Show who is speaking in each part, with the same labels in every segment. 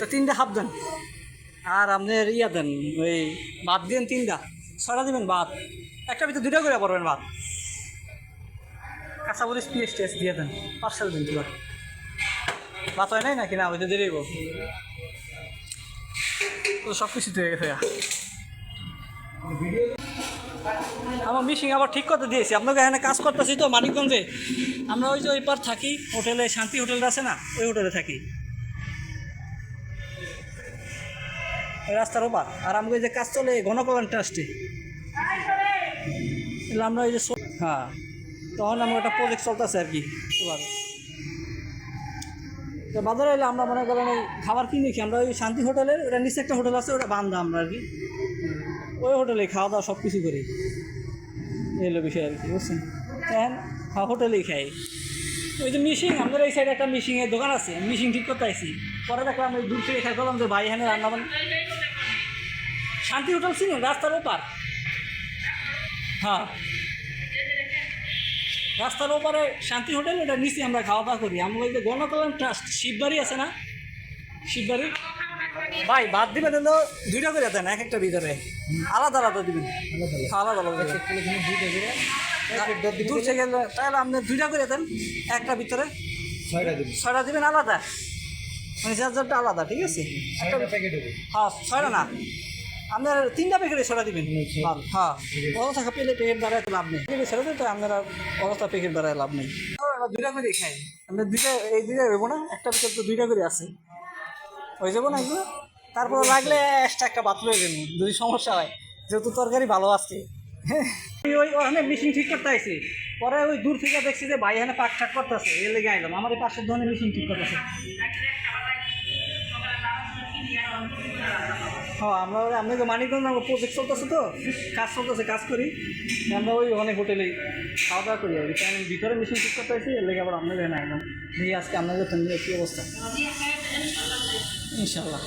Speaker 1: তো তিনটা হাফ দেন। আর আপনার ইয়া দেন, ওই ভাত দিন তিনটা। ছয়টা দিবেন ভাত একটা ভিতরে দুইটা করে পড়বেন ভাত কাঁচামরিচ পিএস টিএস দিয়ে দেন, পার্সেল দিন তুলার ভাত হয় নাই নাকি? না ওইটা দেরি হইব। তো সব কিছু হয়ে গেছে আমার মিশিং আবার ঠিক করতে দিয়েছি। আপনাকে এখানে কাজ করতেছি তো মানিকগঞ্জে। আমরা ওই যে ওই পার থাকি, হোটেলে, শান্তি হোটেলটা আছে না? ওই হোটেলে থাকি। রাস্তার ওপার। আর আমাকে যে কাজ চলে গণকল্যাণ ট্রাস্টে এলে আমরা ওই যে হ্যাঁ তখন আমার একটা প্রজেক্ট চলতেছে আর কি ওবার তো বাজারে এলে আমরা মনে করেন ওই খাবার কিনে খেয়ে, আমরা ওই শান্তি হোটেলের, ওটা নিচে একটা হোটেল আছে, ওটা বান্ধা আমরা আর কি। ওই হোটেলে খাওয়া দাওয়া সব কিছু করি। এই হলো বিষয় আর কি, বুঝছেন? হ্যাঁ হোটেলেই খাই। ওই যে মিশিং আমাদের এই সাইডে একটা মিশিংয়ের দোকান আছে মিশিং ঠিক করতে আইসি পরে দেখলাম ওই দূর থেকে খাই করলাম যে ভাই, এখানে রান্না বান্না শান্তি হোটেল ছিল রাস্তার ওপার। হ্যাঁ। রাস্তার ওপারে শান্তি হোটেল ওটা নিচে আমরা খাওয়া দাওয়া করি। আমরা ওই যে গণকল্যাণ ট্রাস্ট শিববাড়ি আছে না? শিববাড়ি? ভাই বাদ দিবেন হলো দুইটা করে দেন এক একটা ভিতরে। আলাদা আলাদা দিবেন। আলাদা আলাদা। দূর থেকে তাহলে আপনি দুইটা করে দেন একটা ভিতরে।
Speaker 2: ছয়টা দিবি
Speaker 1: ছয়টা দিবেন আলাদা। মানে চার্জারটা আলাদা ঠিক আছে? হ্যাঁ ছয়টা না। আপনার তিনটা প্যাকেটে ছড়া দিবেন। হ্যাঁ। টাকা পেলে প্যাকেট বাড়ায় লাভ নেই। প্যাকেটে ছড়া দিলে তো আপনার অবস্থা প্যাকেট বাড়ায় লাভ নেই। দুইটা করে খাই। আমরা দুইটা এই দুইটা হইব না একটা ভিতরে তো দুইটা করে আছে। হয়ে যাব না এগুলো? তারপর লাগলে এক্সট্রা একটা বাত লয়ে যাবেন যদি সমস্যা হয়। যেহেতু তরকারি ভালো আছে। ওই ওই ওখানে মেশিন ঠিক করতে আইছি। পরে ওই দূর থেকে দেখছি যে ভাই এখানে পাক ঠাক করতেছে এর লেগে আইলাম। আমার এই পাশের ধরনের মেশিন ঠিক করতেছে। হ্যাঁ আমরা তো মানিকগঞ্জ আমার প্রজেক্ট চলতেছে তো, কাজ চলতেছে, কাজ করি। আমরা ওই অনেক হোটেলে খাওয়া দাওয়া করি আর কি। আমি ভিতরে মেশিন ঠিক করতে আছি এর লেগে আবার আপনাদের এখানে আইলাম। দিয়ে আজকে আপনাদের নিয়ে কী অবস্থা? ইনশাল্লাহ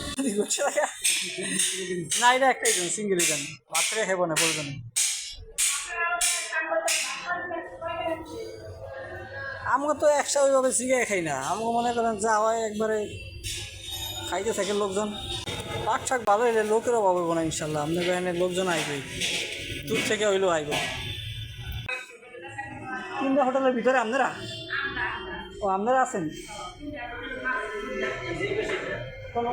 Speaker 1: না এটা একটাই দেন সিঙ্গেলই দেন। বাচ্চারা খাব না, বলবেন আমাকে তো একসাথে ওইভাবে শিখে খাই না। আমাকে মনে করেন যা হয় একবারে খাইতে থাকে লোকজন। পাক শাক ভালো হইলে লোকেরও হইব না, ইনশাল্লাহ। আপনার এখানে লোকজন আইবে। দূর থেকে হইলেও আইব। তিনটা হোটেলের ভিতরে আপনারা? ও, আপনারা আছেন? কোনো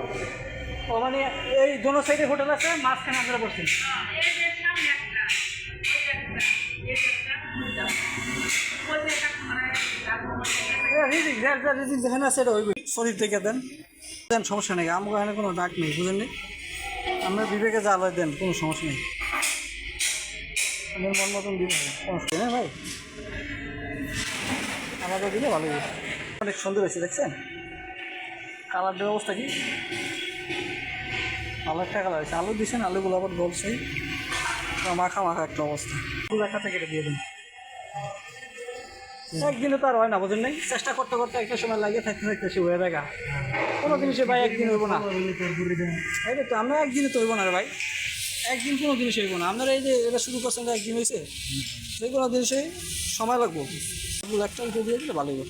Speaker 1: ও মানে এই দোনো সাইডে হোটেল আছে, মাঝখানে আপনারা বসছেন রিজিক যেখানে আছে এটা হইবে। শরীর থেকে দেন। দেন, সমস্যা নেই। আমাকে এখানে কোনো ডাক নেই, বুঝেন নি? আমরা বিবেকে যা আলোয় দেন, কোনো সমস্যা নেই। আমাদের মন মতন দিবে সমস্যা নেই, ভাই? আলাদা দিলে ভালো অনেক সুন্দর হয়েছে, দেখছেন? কালারটার অবস্থা কি? ভালো একটা কালার হয়েছে। আলু দিয়েছেন আলুগুলো আবার বলছেই মাখা মাখা একটা অবস্থা। পুরো একটা প্যাকেটে দিয়ে দেন। একদিনে তো আর হয় না বুঝেন নাই? চেষ্টা করতে করতে একটা সময় লাগিয়ে থাকতে থাকতে সে হয়ে দেখা কোনো জিনিসে ভাই একদিন হইব না। এই তো আমরা একদিনে তো হইব না রে ভাই। একদিন কোনো জিনিস হইব না। আপনারা এই যে এটা শুরু করছেন একদিন হয়েছে যে কোনো জিনিসে সময় লাগবো। একটা উঠে দিয়ে দিলে ভালো হইব।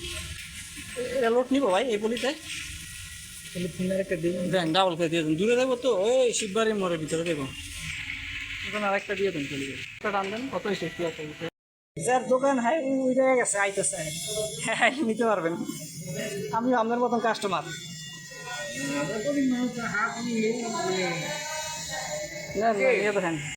Speaker 1: এটা লোট নিবো ভাই এই পলিতে।
Speaker 2: একটা দেন।
Speaker 1: ডাবল করে দিয়ে দেন। দূরে দেবো তো ওই শিববাড়ির মোড়ের ভিতরে দেবো। এখন আরেকটা দিয়ে দেন পলি একটা টান দেন কত আছে। যার দোকান হাই ওই জায়গায় গেছে আইতেছে। হ্যাঁ নিতে পারবেন। আমি আপনার মতন কাস্টমার না না, দেখেন।